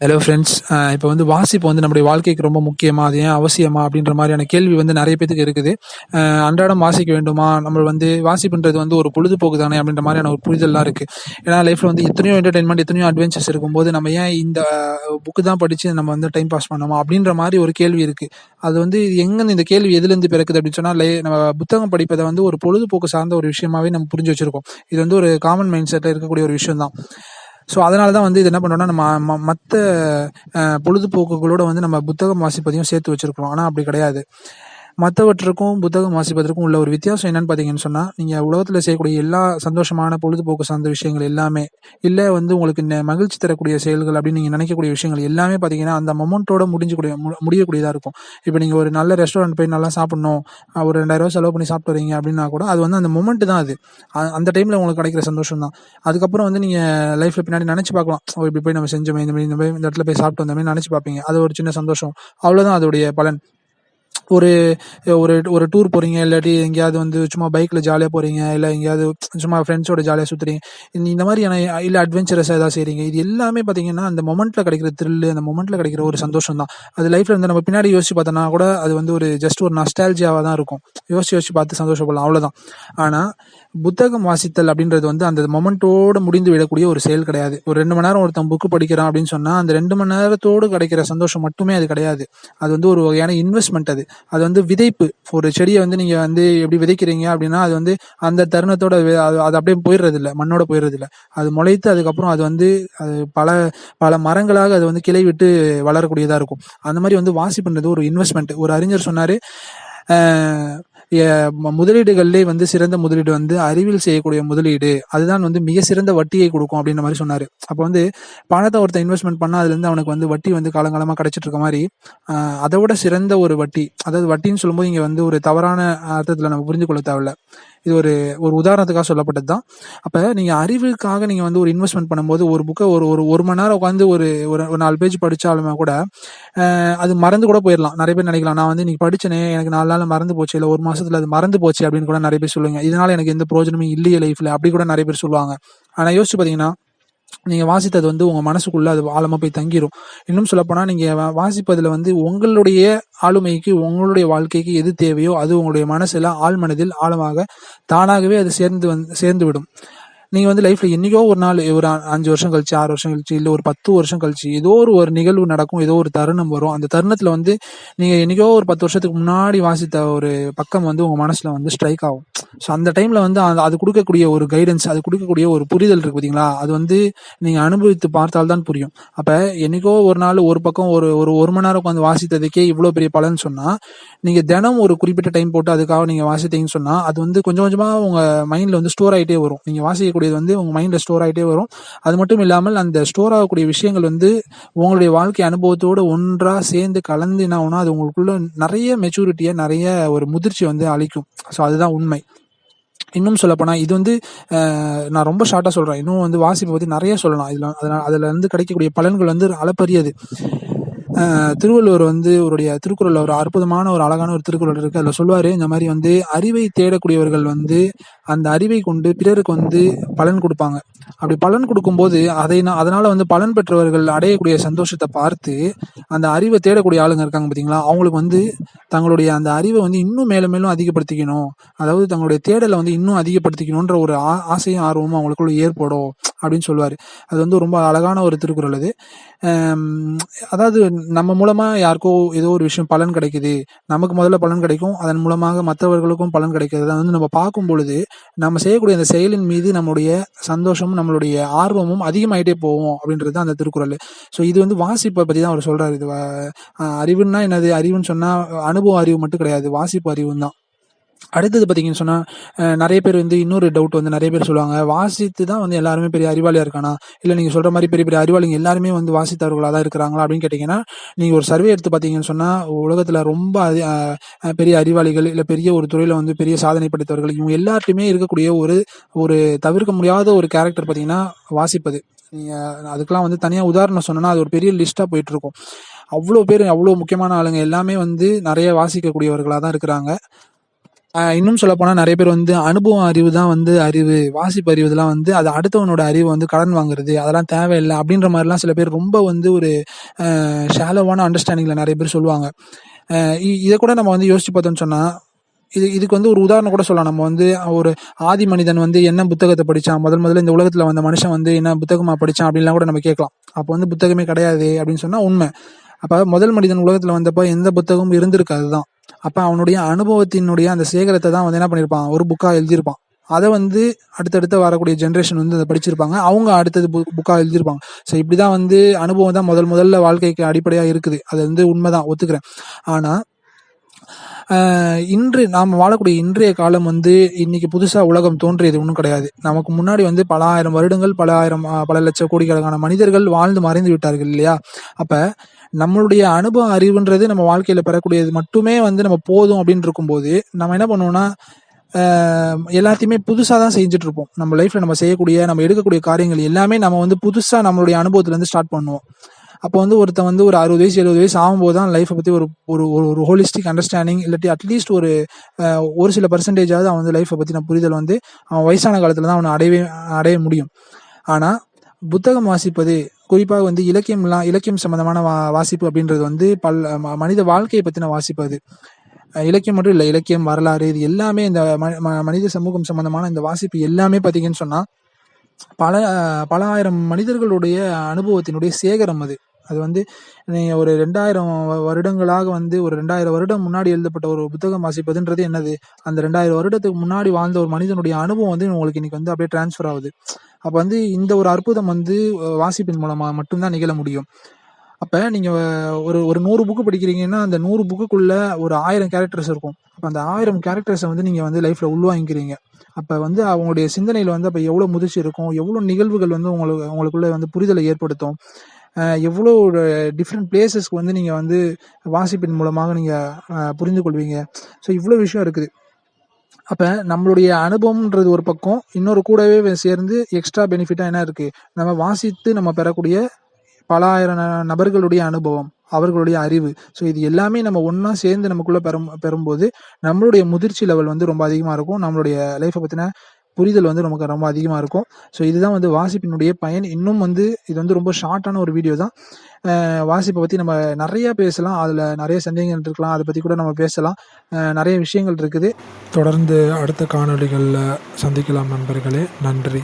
Hello friends இப்போ வந்து வாசிப்பு வந்து நம்முடைய வாழ்க்கைக்கு ரொம்ப முக்கியமா அது ஏன் அவசியமா அப்படின்ற மாதிரியான கேள்வி வந்து நிறைய பேத்துக்கு இருக்குது. அன்றாடம் வாசிக்க வேண்டுமா? நம்ம வந்து வாசிப்புன்றது வந்து ஒரு பொழுதுபோக்கு தானே அப்படின்ற மாதிரியான ஒரு புரிதல்லாம் இருக்கு. ஏன்னா லைஃப்ல வந்து எத்தனையோ என்டர்டைன்மெண்ட் எத்தனையோ அட்வென்ச்சர்ஸ் இருக்கும்போது நம்ம ஏன் இந்த புக்கு தான் படிச்சு நம்ம வந்து டைம் பாஸ் பண்ணோமா? அப்படின்ற மாதிரி ஒரு கேள்வி இருக்கு. அது வந்து எங்கேருந்து இந்த கேள்வி எதுலேருந்து பிறக்குது அப்படின்னு சொன்னால் நம்ம புத்தகம் படிப்பதை வந்து ஒரு பொழுதுபோக்கு சார்ந்த ஒரு விஷயமாவே நம்ம புரிஞ்சு வச்சிருக்கோம். இது வந்து ஒரு காமன் மைண்ட் செட்டில் இருக்கக்கூடிய ஒரு விஷயம் தான் ஸோ அதனால தான் வந்து இது என்ன பண்ணோம்னா நம்ம மற்ற பொழுதுபோக்குகளோட வந்து நம்ம புத்தகம் வாசிப்பதையும் சேர்த்து வச்சிருக்கிறோம். ஆனால் அப்படி கிடையாது. மற்றவற்றுக்கும் புத்தகம் வாசிப்பதற்கும் உள்ள ஒரு வித்தியாசம் என்னன்னு பார்த்தீங்கன்னு சொன்னால் நீங்கள் உலகத்தில் செய்யக்கூடிய எல்லா சந்தோஷமான பொழுதுபோக்கு சார்ந்த விஷயங்கள் எல்லாமே இல்லை வந்து உங்களுக்கு நெ- மகிழ்ச்சி தரக்கூடிய செயல்கள் அப்படின்னு நீங்கள் நினைக்கக்கூடிய விஷயங்கள் எல்லாமே பார்த்தீங்கன்னா அந்த மொமெண்ட்டோட முடிஞ்சக்கூடிய மு- முடியக்கூடியதாக இருக்கும். இப்போ நீங்கள் ஒரு நல்ல ரெஸ்டாரண்ட் போய் நல்லா சாப்பிட்ணும் ஒரு ரெண்டாயிரம் செலவு பண்ணி சாப்பிட்டு வரீங்க அப்படின்னா கூட அது வந்து அந்த மொமெண்ட் தான் அது. அந்த டைமில் உங்களுக்கு கிடைக்கிற சந்தோஷம் தான். அதுக்கப்புறம் வந்து நீங்கள் லைஃப்பில் பின்னாடி நினச்சி பார்க்கலாம். ஓ இப்படி போய் நம்ம செஞ்சோமே இந்த மாதிரி இந்த மாதிரி இந்த இடத்துல போய் சாப்பிட்டு வந்தோமே நினச்சி பார்ப்பீங்க. அது ஒரு சின்ன சந்தோஷம். அவ்வளோதான் அதோடைய பலன். ஒரு ஒரு ஒரு டூர் போறீங்க இல்லாட்டி எங்கேயாவது வந்து சும்மா பைக்ல ஜாலியாக போறீங்க இல்லை எங்கேயாவது சும்மா ஃப்ரெண்ட்ஸோட ஜாலியாக சுத்துறீங்க. இந்த- இந்த மாதிரியான இல்லை அட்வென்ச்சரஸாக ஏதாவது செய்றீங்க. இது எல்லாமே பார்த்தீங்கன்னா அந்த மொமெண்ட்ல கிடைக்கிற த்ரில் அந்த மொமெண்ட்ல கிடைக்கிற ஒரு சந்தோஷம் தான். அது லைஃப்ல இருந்து நம்ம பின்னாடி யோசிச்சு பார்த்தோம்னா கூட அது வந்து ஒரு ஜஸ்ட் ஒரு நஸ்டாலஜியாவாக தான் இருக்கும். யோசிச்சு யோசிச்சு பார்த்து சந்தோஷப்படலாம். அவ்வளவுதான். ஆனா புத்தகம் வாசித்தல் அப்படின்றது வந்து அந்த மொமெண்ட்டோடு முடிந்து விடக்கூடிய ஒரு செயல் கிடையாது. ஒரு ரெண்டு மணி நேரம் ஒருத்தன் புக்கு படிக்கிறான் அப்படின்னு சொன்னா அந்த ரெண்டு மணி நேரத்தோடு கிடைக்கிற சந்தோஷம் மட்டுமே அது கிடையாது. அது வந்து ஒரு வகையான இன்வெஸ்ட்மெண்ட் அது. அது வந்து விதைப்பு. ஒரு செடியை வந்து நீங்கள் வந்து எப்படி விதைக்கிறீங்க அப்படின்னா அது வந்து அந்த தருணத்தோட அது அது அப்படியே போயிடுறதில்ல. மண்ணோட போயிடுறதில்ல. அது முளைத்து அதுக்கப்புறம் அது வந்து அது பல பல மரங்களாக அது வந்து கிளை விட்டு வளரக்கூடியதாக இருக்கும். அந்த மாதிரி வந்து வாசி பண்ணுறது ஒரு இன்வெஸ்ட்மெண்ட் ஒரு அறிஞர் சொன்னார் முதலீடுகள்லேயே வந்து சிறந்த முதலீடு வந்து அறிவில் செய்யக்கூடிய முதலீடு அதுதான் வந்து மிக சிறந்த வட்டியை கொடுக்கும் அப்படின்ற மாதிரி சொன்னாரு. அப்போ வந்து பணத்தை ஒருத்தன் இன்வெஸ்ட்மெண்ட் பண்ணால் அதுலேருந்து அவனுக்கு வந்து வட்டி வந்து காலங்காலமாக கிடைச்சிட்டு இருக்க மாதிரி அதை விட சிறந்த ஒரு வட்டி அதாவது வட்டின்னு சொல்லும்போது இங்கே வந்து ஒரு தவறான அர்த்தத்தில் நம்ம புரிந்து கொள்ள தேவையில்ல. இது ஒரு ஒரு உதாரணத்துக்காக சொல்லப்பட்டது தான் அப்போ நீங்கள் அறிவுக்காக நீங்கள் வந்து ஒரு இன்வெஸ்ட்மெண்ட் பண்ணும்போது ஒரு புக்கை ஒரு ஒரு ஒரு மணி நேரம் உட்காந்து ஒரு ஒரு நாலு பேஜ் படித்தாலுமே கூட அது மறந்து கூட போயிடலாம். நிறைய பேர் நினைக்கலாம் நான் வந்து இன்றைக்கி படிச்சேனே எனக்கு நாலு நாள் மறந்து போச்சு இல்லை ஒரு மாதத்தில் அது மறந்து போச்சு அப்படின்னு கூட நிறைய பேர் சொல்லுவாங்க. இதனால் எனக்கு எந்த பிரயோஜனமும் இல்லையே லைஃப்பில் அப்படி கூட நிறைய பேர் சொல்லுவாங்க. ஆனால் யோசிச்சு பார்த்தீங்கன்னா நீங்க வாசித்தது வந்து உங்க மனசுக்குள்ள அது ஆழமா போய் தங்கிரும். இன்னும் சொல்லப்போனால் நீங்க வாசிப்பதில் வாசிப்பதுல வந்து உங்களுடைய ஆளுமைக்கு உங்களுடைய வாழ்க்கைக்கு எது தேவையோ அது உங்களுடைய மனசுல ஆழ்மனதில் ஆழமாக தானாகவே அது சேர்ந்து வந்து சேர்ந்து விடும் நீங்க வந்து லைஃப்ல என்னைக்கோ ஒரு நாள் ஒரு அஞ்சு வருஷம் கழிச்சு ஆறு வருஷம் கழிச்சு இல்ல ஒரு பத்து வருஷம் கழிச்சு ஏதோ ஒரு ஒரு நிகழ்வு நடக்கும் ஏதோ ஒரு தருணம் வரும். அந்த தருணத்துல வந்து நீங்க என்னைக்கோ ஒரு பத்து வருஷத்துக்கு முன்னாடி வாசித்த ஒரு பக்கம் வந்து உங்க மனசுல வந்து ஸ்ட்ரைக் ஆகும். ஸோ அந்த டைம்ல வந்து அது கொடுக்கக்கூடிய ஒரு கைடன்ஸ் அது கொடுக்கக்கூடிய ஒரு புரிதல் இருக்கு பாத்தீங்களா? அது வந்து நீங்க அனுபவித்து பார்த்தால்தான் புரியும். அப்ப என்னைக்கோ ஒரு நாள் ஒரு பக்கம் ஒரு ஒரு ஒரு மணி நேரம் உட்காந்து வாசித்ததுக்கே இவ்வளவு பெரிய பலன் சொன்னா நீங்க தினம் ஒரு குறிப்பிட்ட டைம் போட்டு அதுக்காக நீங்க வாசித்தீங்கன்னு சொன்னா அது வந்து கொஞ்சம் கொஞ்சமா உங்க மைண்ட்ல வந்து ஸ்டோர் ஆயிட்டே வரும். நீங்க வாசிக்கக்கூடியது வந்து உங்க மைண்ட்ல ஸ்டோர் ஆகிட்டே வரும். அது மட்டும் இல்லாமல் அந்த ஸ்டோர் ஆகக்கூடிய விஷயங்கள் வந்து உங்களுடைய வாழ்க்கை அனுபவத்தோடு ஒன்றா சேர்ந்து கலந்து என்ன ஆகும்னா அது உங்களுக்குள்ள நிறைய மெச்சூரிட்டியை நிறைய ஒரு முதிர்ச்சி வந்து அளிக்கும். ஸோ அதுதான் உண்மை. இன்னும் சொல்லப்போனால் இது வந்து நான் ரொம்ப ஷார்ட்டாக சொல்கிறேன் இன்னும் வந்து வாசிப்பை பற்றி நிறைய சொல்லலாம். இதில் அதனால் அதில் இருந்து கிடைக்கக்கூடிய பலன்கள் வந்து அளப்பரியது. திருவள்ளுவர் வந்து அவருடைய திருக்குறளில் ஒரு அற்புதமான ஒரு அழகான ஒரு திருக்குறள் இருக்குது அதில் சொல்லுவார் இந்த மாதிரி வந்து அறிவை தேடக்கூடியவர்கள் வந்து அந்த அறிவை கொண்டு பிறருக்கு வந்து பலன் கொடுப்பாங்க. அப்படி பலன் கொடுக்கும்போது அதை நான் அதனால வந்து பலன் பெற்றவர்கள் அடையக்கூடிய சந்தோஷத்தை பார்த்து அந்த அறிவை தேடக்கூடிய ஆளுங்க இருக்காங்க பார்த்தீங்களா அவங்களுக்கு வந்து தங்களுடைய அந்த அறிவை வந்து இன்னும் மேலும் மேலும் அதிகப்படுத்திக்கணும். அதாவது தங்களுடைய தேடலை வந்து இன்னும் அதிகப்படுத்திக்கணுன்ற ஒரு ஆ- ஆசையும் ஆர்வமும் அவங்களுக்குள்ள ஏற்படும் அப்படின்னு சொல்லுவார். அது வந்து ரொம்ப அழகான ஒரு திருக்குறள் அது. அதாவது நம்ம மூலமாக யாருக்கோ ஏதோ ஒரு விஷயம் பலன் கிடைக்குது. நமக்கு முதல்ல பலன் கிடைக்கும். அதன் மூலமாக மற்றவர்களுக்கும் பலன் கிடைக்கிறது அதை வந்து நம்ம பார்க்கும் பொழுது நம்ம செய்யக்கூடிய அந்த செயலின் மீது நம்மளுடைய சந்தோஷமும் நம்மளுடைய ஆர்வமும் அதிகமாயிட்டே போகும் அப்படின்றது தான் அந்த திருக்குறள். ஸோ இது வந்து வாசிப்பை பத்தி தான் அவர் சொல்றாரு. இது அறிவுன்னா என்னது? அறிவுன்னு சொன்னா அனுபவ அறிவு மட்டும் கிடையாது. வாசிப்பு அறிவும் தான் அடுத்தது பார்த்தீங்கன்னு சொன்னால் நிறைய பேர் வந்து இன்னொரு டவுட் வந்து நிறைய பேர் சொல்லுவாங்க. வாசித்து தான் வந்து எல்லாருமே பெரிய அறிவாளியாக இருக்கானா? இல்லை நீங்கள் சொல்கிற மாதிரி பெரிய பெரிய அறிவாளிங்க எல்லாருமே வந்து வாசித்தவர்களாக தான் இருக்கிறாங்களா அப்படின்னு கேட்டிங்கன்னா நீங்கள் ஒரு சர்வே எடுத்து பார்த்தீங்கன்னு சொன்னால் உலகத்தில் ரொம்ப அதி- பெரிய அறிவாளிகள் இல்லை பெரிய ஒரு துறையில் வந்து பெரிய சாதனை படைத்தவர்கள் இவங்க எல்லார்ட்டையுமே இருக்கக்கூடிய ஒரு ஒரு தவிர்க்க முடியாத ஒரு கேரக்டர் பார்த்தீங்கன்னா வாசிப்பது. நீங்கள் அதுக்கெலாம் வந்து தனியாக உதாரணம் சொன்னோன்னா அது ஒரு பெரிய லிஸ்ட்டாக போயிட்டு இருக்கும். அவ்வளோ பேர் அவ்வளோ முக்கியமான ஆளுங்க எல்லாமே வந்து நிறைய வாசிக்கக்கூடியவர்களாக தான் இருக்கிறாங்க. இன்னும் சொல்ல போனா நிறைய பேர் வந்து அனுபவம் அறிவு தான் வந்து அறிவு வாசிப்பு அறிவு இதெல்லாம் வந்து அது அடுத்தவனோட அறிவு வந்து கடன் வாங்குறது அதெல்லாம் தேவையில்லை அப்படின்ற மாதிரிலாம் சில பேர் ரொம்ப வந்து ஒரு ஷாலோவான அண்டர்ஸ்டாண்டிங்ல நிறைய பேர் சொல்லுவாங்க. இ- இதை கூட நம்ம வந்து யோசிச்சு பார்த்தோம்னு சொன்னா இது இதுக்கு வந்து ஒரு உதாரணம் கூட சொல்லலாம். நம்ம வந்து ஒரு ஆதி மனிதன் வந்து என்ன புத்தகத்தை படித்தான் முதல் முதல்ல இந்த உலகத்தில் வந்த மனுஷன் வந்து என்ன புத்தகமாக படிச்சான் அப்படின்லாம் கூட நம்ம கேட்கலாம். அப்போ வந்து புத்தகமே கிடையாது அப்படின்னு சொன்னால் உண்மை. அப்ப முதல் மனிதன் உலகத்துல வந்தப்போ எந்த புத்தகமும் இருந்திருக்காது தான் அப்ப அவனுடைய அனுபவத்தினுடைய அந்த சேகரத்தை தான் வந்து என்ன பண்ணியிருப்பான் ஒரு புக்கா எழுதியிருப்பான். அதை வந்து அடுத்தடுத்து வரக்கூடிய ஜென்ரேஷன் வந்து அதை படிச்சிருப்பாங்க. அவங்க அடுத்தது புக்காக எழுதியிருப்பாங்க. ஸோ இப்படிதான் வந்து அனுபவம் தான் முதல் முதல்ல வாழ்க்கைக்கு அடிப்படையா இருக்குது. அது வந்து உண்மைதான். ஒத்துக்கிறேன். ஆனா இன்று நாம் வாழக்கூடிய இன்றைய காலம் வந்து இன்னைக்கு புதுசா உலகம் தோன்றியது ஒன்றும் கிடையாது. நமக்கு முன்னாடி வந்து பல ஆயிரம் வருடங்கள் பல ஆயிரம் பல லட்சம் கோடிக்கணக்கான மனிதர்கள் வாழ்ந்து மறைந்து விட்டார்கள் இல்லையா? அப்போ நம்மளுடைய அனுபவ அறிவுன்றது நம்ம வாழ்க்கையில பெறக்கூடியது மட்டுமே வந்து நம்ம போதும் அப்படின்னு இருக்கும்போது நம்ம என்ன பண்ணுவோம்னா எல்லாத்தையுமே புதுசா தான் செஞ்சுட்டு இருப்போம். நம்ம லைஃப்ல நம்ம செய்யக்கூடிய நம்ம எடுக்கக்கூடிய காரியங்கள் எல்லாமே நம்ம வந்து புதுசா நம்மளுடைய அனுபவத்துல இருந்து ஸ்டார்ட் பண்ணுவோம். அப்போ வந்து ஒருத்தன் வந்து ஒரு அறுபது வயசு எழுபது வயசு ஆகும்போது தான் லைஃப்பை பற்றி ஒரு ஒரு ஒரு ஒரு ஹோலிஸ்டிக் அண்டர்ஸ்டாண்டிங் இல்லாட்டி அட்லீஸ்ட் ஒரு ஒரு சில பர்சன்டேஜாவது அவன் வந்து லைஃப்பை பற்றின புரிதல் வந்து அவன் வயசான காலத்தில் தான் அவனை அடையவே அடைய முடியும். ஆனால் புத்தகம் வாசிப்பது குறிப்பாக வந்து இலக்கியம்லாம் இலக்கியம் சம்பந்தமான வா வாசிப்பு அப்படின்றது வந்து பல் மனித வாழ்க்கையை பற்றின வாசிப்பு அது. இலக்கியம் மட்டும் இல்லை இலக்கியம் வரலாறு இது எல்லாமே இந்த ம- ம- மனித சமூகம் சம்பந்தமான இந்த வாசிப்பு எல்லாமே பார்த்தீங்கன்னு சொன்னால் பல பல ஆயிரம் மனிதர்களுடைய அனுபவத்தினுடைய சேகரம் அது. அது வந்து ஒரு ரெண்டாயிரம் வருடங்களாக வந்து ஒரு ரெண்டாயிரம் வருடம் முன்னாடி எழுதப்பட்ட ஒரு புத்தகம் வாசிப்பதுன்றது என்னது? அந்த ரெண்டாயிரம் வருடத்துக்கு முன்னாடி வாழ்ந்த ஒரு மனிதனுடைய அனுபவம் வந்து உங்களுக்கு இன்னைக்கு வந்து அப்படியே டிரான்ஸ்ஃபர் ஆகுது. அப்ப வந்து இந்த ஒரு அற்புதம் வந்து வாசிப்பின் மூலமா மட்டும்தான் நிகழ முடியும். அப்ப நீங்க ஒரு ஒரு நூறு புக்கு படிக்கிறீங்கன்னா அந்த நூறு புக்குக்குள்ள ஒரு ஆயிரம் கேரக்டர்ஸ் இருக்கும். அப்ப அந்த ஆயிரம் கேரக்டர்ஸை வந்து நீங்க வந்து லைஃப்ல உள்வாங்கிக்கிறீங்க. அப்ப வந்து அவங்களுடைய சிந்தனையில வந்து அப்ப எவ்வளவு முதிர்ச்சி இருக்கும் எவ்வளவு நிகழ்வுகள் வந்து உங்களுக்கு உங்களுக்குள்ள வந்து புரிதலை ஏற்படுத்தும். எவ்வளோ டிஃப்ரெண்ட் பிளேசஸ்க்கு வந்து நீங்கள் வந்து வாசிப்பின் மூலமாக நீங்கள் புரிந்து கொள்வீங்க ஸோ இவ்வளோ விஷயம் இருக்குது. அப்போ நம்மளுடைய அனுபவம்ன்றது ஒரு பக்கம் இன்னொரு கூடவே சேர்ந்து எக்ஸ்ட்ரா பெனிஃபிட்டாக என்ன இருக்குது நம்ம வாசித்து நம்ம பெறக்கூடிய பல ஆயிரம் நபர்களுடைய அனுபவம் அவர்களுடைய அறிவு. ஸோ இது எல்லாமே நம்ம ஒன்றா சேர்ந்து நமக்குள்ளே பெறும் பெறும்போது நம்மளுடைய முதிர்ச்சி லெவல் வந்து ரொம்ப அதிகமாக இருக்கும். நம்மளுடைய லைஃப்பை பற்றின புரிதல் வந்து நமக்கு ரொம்ப அதிகமாக இருக்கும். ஸோ இதுதான் வந்து வாசிப்பினுடைய பயன். இன்னும் வந்து இது வந்து ரொம்ப ஷார்ட்டான ஒரு வீடியோ தான். வாசிப்பை பற்றி நம்ம நிறைய பேசலாம். அதில் நிறைய சந்தேகங்கள் இருக்கலாம். அதை பற்றி கூட நம்ம பேசலாம். நிறைய விஷயங்கள் இருக்குது. தொடர்ந்து அடுத்த காணொளிகளில் சந்திக்கலாம் நண்பர்களே. நன்றி.